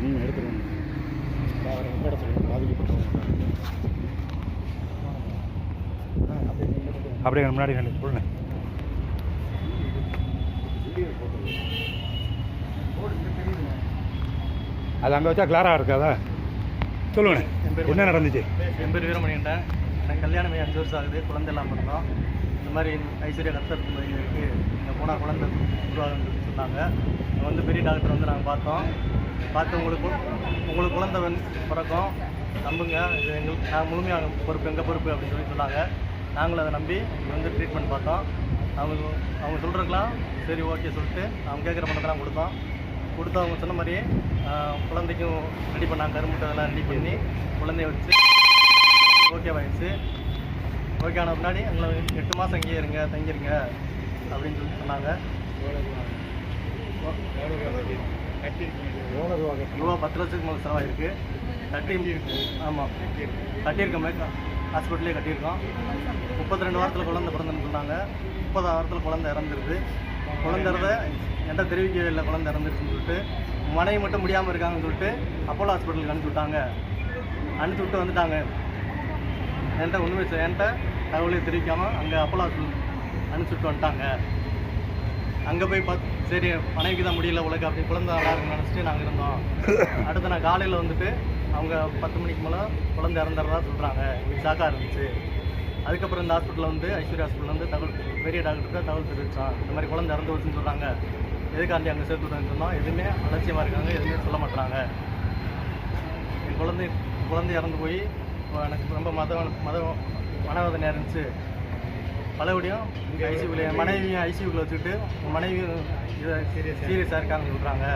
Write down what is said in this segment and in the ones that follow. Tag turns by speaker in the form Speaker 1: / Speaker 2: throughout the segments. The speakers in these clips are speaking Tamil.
Speaker 1: நீங்கள் எடுத்துக்கணும் பாதிக்கப்பட்டவங்க. அப்படியே முன்னாடி கண்டு சொல்லுங்க அது அங்கே வச்சா கிளாராக இருக்காதா? சொல்லுங்க என்ன நடந்துச்சு?
Speaker 2: என் பேர் வீரமணிகண்டன் எனக்கு கல்யாணமே அஞ்சு வருஷம் ஆகுது குழந்தை எல்லாம் பண்ணோம் இந்த மாதிரி ஐஸ்வர்யா கத்தர் இருக்குது இங்கே போனால் குழந்தை உருவாகுன்னு சொன்னாங்க. வந்து பெரிய டாக்டர் வந்து நாங்கள் பார்த்தோம். பார்த்து உங்களுக்கு உங்களுக்கு குழந்தை வந்து பிறக்கும். நம்புங்க. இது எங்களுக்கு நாங்கள் முழுமையாக பொறுப்பு எங்கள் பொறுப்பு அப்படின்னு சொல்லி சொன்னாங்க. நாங்களும் அதை நம்பி வந்து ட்ரீட்மெண்ட் பார்த்தோம். அவங்க அவங்க சொல்கிறதுக்கெலாம் சரி ஓகே சொல்லிட்டு அவங்க கேட்குற பணத்தெல்லாம் கொடுத்தோம். கொடுத்து அவங்க சொன்ன மாதிரியே குழந்தைக்கும் ரெடி பண்ணாங்க. கருமுட்டை அதெல்லாம் ரெடி பண்ணி குழந்தைய வச்சு ஓகே ஆயிடுச்சு. ஓகே ஆன பின்னாடி எங்களை எட்டு மாதம் இங்கேயே இருங்க தங்கியிருங்க அப்படின்னு சொல்லி சொன்னாங்க. ரூபா பத்து லட்சத்துக்கு மேலே செலவாயிருக்கு? கட்டி ஆமாம் கட்டியிருக்கோமே ஹாஸ்பிட்டலே கட்டியிருக்கோம். முப்பத்தி ரெண்டு வாரத்தில் குழந்தை பிறந்துன்னு சொன்னாங்க. முப்பது வாரத்தில் குழந்தை இறந்துருது. குழந்தை இறந்த என்கிட்ட தெரிவிக்கவே இல்லை குழந்தை இறந்துருச்சுன்னு சொல்லிட்டு. மனைவி மட்டும் முடியாமல் இருக்காங்கன்னு சொல்லிட்டு அப்போலோ ஹாஸ்பிட்டலுக்கு அனுப்பிச்சி விட்டாங்க அனுப்பிச்சி விட்டு வந்துட்டாங்க. என்கிட்ட ஒன்றுமே என்கிட்ட தகவலே தெரிவிக்காமல் அங்கே அப்போலோ ஹாஸ்பிட்டல் அனுப்பிச்சி விட்டு வந்துட்டாங்க. அங்கே போய் பார்த்து சரி மனைவிக்கு தான் முடியல உலக அப்படி குழந்தை நல்லா இருக்குன்னு நினச்சிட்டு நாங்கள் இருந்தோம். அடுத்து நான் காலையில் வந்துட்டு அவங்க பத்து மணிக்கு மேலே குழந்தை இறந்துறதா சொல்கிறாங்க எங்களுக்கு ஷாக்காக இருந்துச்சு. அதுக்கப்புறம் இந்த ஹாஸ்பிட்டலில் வந்து ஐஸ்வர்யா ஹாஸ்பிட்டல் வந்து தகவல் பெரிய டாக்டருக்கு தகவல் தெரிவித்தான் இந்த மாதிரி குழந்தை இறந்து வச்சுன்னு சொல்கிறாங்க எதுக்காண்டி அங்கே சேர்த்து விட்டேன்னு சொன்னோம் எதுவுமே அலட்சியமாக இருக்காங்க எதுவுமே சொல்ல மாட்டுறாங்க என் குழந்தை குழந்தை இறந்து போய் எனக்கு ரொம்ப மத மத மனவேதனையாக இருந்துச்சு. பலபடியும் இங்கே ஐசியூவில் என் மனைவியும் ஐசியூவில் வச்சுக்கிட்டு உன் மனைவியும் சீரியஸாக இருக்காங்கன்னு சொல்கிறாங்க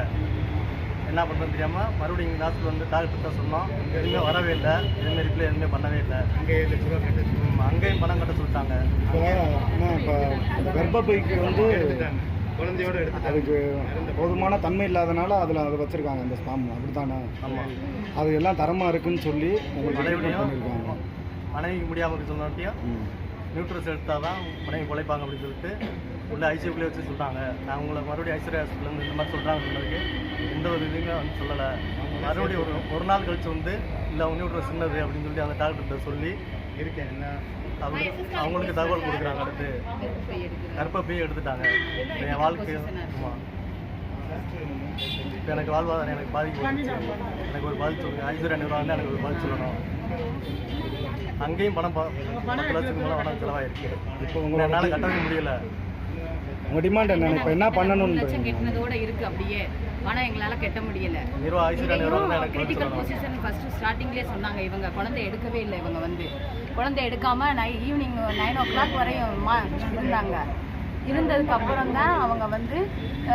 Speaker 2: என்ன பண்ணுறது தெரியாமல் மறுபடியும் இந்த ஹாஸ்பிட்டல் வந்து டாக்டர்கிட்ட சொன்னோம். எதுவுமே வரவே இல்லை. எதுவுமே ரிப்ளை எதுவுமே பண்ணவே இல்லை.
Speaker 3: அங்கே ஏழு லட்ச ரூபா கட்ட
Speaker 2: அங்கேயும் பணம் கட்ட சொல்லிட்டாங்க.
Speaker 4: இப்போ கர்ப்பப்பைக்கு வந்து
Speaker 3: குழந்தையோட எடுத்துட்டாங்க.
Speaker 4: அதுக்கு போதுமான தன்மை இல்லாதனால அதில் அதை வச்சுருக்காங்க அந்த ஸ்பாம் அப்படி தானே
Speaker 2: ஆமாம்
Speaker 4: அது எல்லாம் தரமாக இருக்குன்னு சொல்லி உங்களுக்கு பண்ணியிருக்காங்க.
Speaker 2: மனைவிக்கு முடியாமல் சொன்னாட்டியும்
Speaker 4: ம்.
Speaker 2: நியூட்ரஸ் எடுத்தால் தான் மனைவி பிழைப்பாங்க அப்படின்னு சொல்லிட்டு உள்ளே ஐசியூக்குள்ளே வச்சு சொல்கிறாங்க நான் உங்களை மறுபடியும் ஐஸ்வர்யா ஹாஸ்பிட்டல் இந்த மாதிரி சொல்கிறாங்க சொன்னதுக்கு எந்த ஒரு இதுவுமே வந்து சொல்லலை. மறுபடியும் ஒரு ஒரு நாள் கழிச்சு வந்து இல்லை அவங்க நியூட்ரஸ் சின்னது அப்படின்னு சொல்லி அந்த டாக்டர்கிட்ட சொல்லி
Speaker 3: இருக்கேன் என்ன?
Speaker 2: அவங்க அவங்களுக்கு தகவல் கொடுக்குறாங்க அடுத்து. கர்ப்பப்பையே எடுத்துட்டாங்க. என் வாழ்க்கை ஆமாம் இப்போ எனக்கு வாழ்வாதாரம் எனக்கு பாதிப்பு எனக்கு ஒரு பாதிச்சு ஐஸ்வர்யா நிர்வாகம் எனக்கு ஒரு பாதிச்சு சொல்லணும். அங்கேயும் பணம் பத்து லட்சத்துக்கு மேலே பணம் செலவாயிருக்கு.
Speaker 4: இப்போ உங்களோட
Speaker 2: என்னால் கட்டவே முடியல.
Speaker 4: உங்கள் டிமாண்ட் என்ன? இப்போ என்ன
Speaker 5: லட்சம்
Speaker 4: பண்ணணும்னு
Speaker 5: கெட்டினதோட இருக்கு அப்படியே. பணம் எங்களால கட்ட முடியல. கிரிட்டிக்கல் பொசிஷன் ஃபர்ஸ்ட் ஸ்டார்டிங்லேயே சொன்னாங்க இவங்க. குழந்தை எடுக்கவே இல்லை இவங்க வந்து. குழந்தை எடுக்காம நை ஈவினிங் நைன் ஓ கிளாக் வரையும் இருந்தாங்க. இருந்ததுக்கு அப்புறம் தான் அவங்க வந்து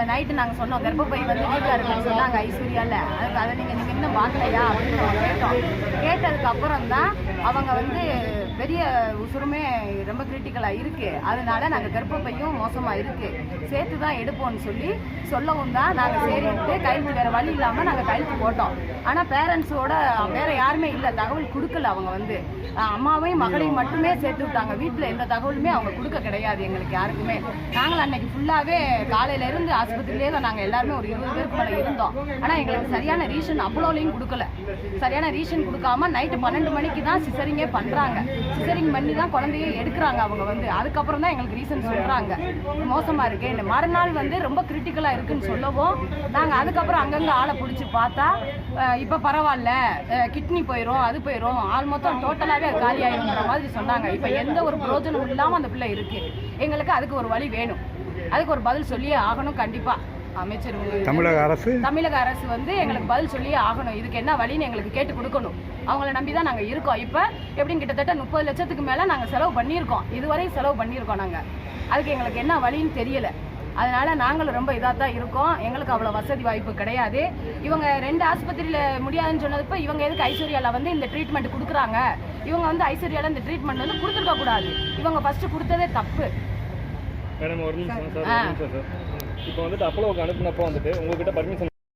Speaker 5: நைட்டு நாங்கள் சொன்னோம். கர்ப்பப்பை வந்து வீட்டில் இருக்குன்னு சொன்னாங்க ஐஸ்வர்யாவில் அதுக்கு அதை நீங்கள் நீங்கள் இன்னும் பார்க்கலையா அப்படின்னு கேட்டோம். கேட்டதுக்கு அப்புறம் தான் அவங்க வந்து பெரிய உசுருமே ரொம்ப கிரிட்டிக்கலாக இருக்குது அதனால நாங்கள் கர்ப்பப்பையும் மோசமாக இருக்குது சேர்த்து தான் எடுப்போம்னு சொல்லி சொல்லவும் தான் நாங்கள் சரின்ட்டு கையெழுத்து வேறு வழி இல்லாமல் நாங்கள் கையெழுத்து போட்டோம். ஆனால் பேரண்ட்ஸோட வேறு யாருமே இல்லை. தகவல் கொடுக்கல அவங்க வந்து. அம்மாவையும் மகளையும் மட்டுமே சேர்த்து விட்டாங்க. வீட்டில் எந்த தகவலுமே அவங்க கொடுக்க கிடையாது எங்களுக்கு யாருக்குமே. நாங்கள் அன்னைக்கு ஃபுல்லாகவே காலையிலேருந்து ஆஸ்பத்திரியிலே தான் நாங்கள் எல்லாருமே ஒரு இருபது பேருக்கு மேலே இருந்தோம். ஆனால் எங்களுக்கு சரியான ரீசன் அப்பளோலையும் கொடுக்கல. சரியான ரீசன் கொடுக்காம நைட்டு பன்னெண்டு மணிக்கு தான் சிசரிங்கே பண்ணுறாங்க சிசரிங் பண்ணி தான் குழந்தைய எடுக்கிறாங்க அவங்க வந்து. அதுக்கப்புறம் தான் எங்களுக்கு ரீசன் சொல்கிறாங்க மோசமாக இருக்கு. இந்த மறுநாள் வந்து ரொம்ப கிரிட்டிக்கலாக இருக்குன்னு சொல்லவும் நாங்கள் அதுக்கப்புறம் அங்கங்கே ஆளை பிடிச்சி பார்த்தா இப்போ பரவாயில்ல. கிட்னி போயிடும் அது போயிடும் ஆள் மொத்தம் டோட்டலாகவே அது காலி ஆயிடுங்கிற மாதிரி சொன்னாங்க. இப்போ எந்த ஒரு பிரோஜனம் இல்லாமல் அந்த பிள்ளை இருக்குது எங்களுக்கு அதுக்கு ஒரு வழி வேணும். அதுக்கு ஒரு பதில் சொல்லியே ஆகணும் கண்டிப்பாக அமைச்சர்
Speaker 1: தமிழக அரசு?
Speaker 5: தமிழக அரசு வந்து எங்களுக்கு பதில் சொல்லியே ஆகணும். இதுக்கு என்ன வழின்னு எங்களுக்கு கேட்டு கொடுக்கணும். அவங்கள நம்பி தான் நாங்கள் இருக்கோம். இப்போ எப்படியும் கிட்டத்தட்ட முப்பது லட்சத்துக்கு மேலே நாங்கள் செலவு பண்ணியிருக்கோம். இதுவரை செலவு பண்ணியிருக்கோம் நாங்கள் அதுக்கு எங்களுக்கு என்ன வழின்னு தெரியல. அதனால நாங்களும் ரொம்ப இதாக தான் இருக்கோம். எங்களுக்கு அவ்வளோ வசதி வாய்ப்பு கிடையாது. இவங்க ரெண்டு ஆஸ்பத்திரியில் முடியாதுன்னு சொன்னதுப்போ இவங்க எதுக்கு ஐஸ்வர்யாவில் வந்து இந்த ட்ரீட்மெண்ட் கொடுக்குறாங்க? இவங்க வந்து ஐஸ்வர்யாவில் இந்த ட்ரீட்மெண்ட் வந்து கொடுத்துருக்க கூடாது. இவங்க ஃபர்ஸ்ட் கொடுத்ததே தப்பு.
Speaker 3: மேடம்
Speaker 5: ஆ.
Speaker 3: ஒரு நிமிஷம் சார். இப்போ வந்துட்டு அப்போலோவுக்கு அனுப்புனப்போ வந்துட்டு உங்ககிட்ட பர்மிஷன்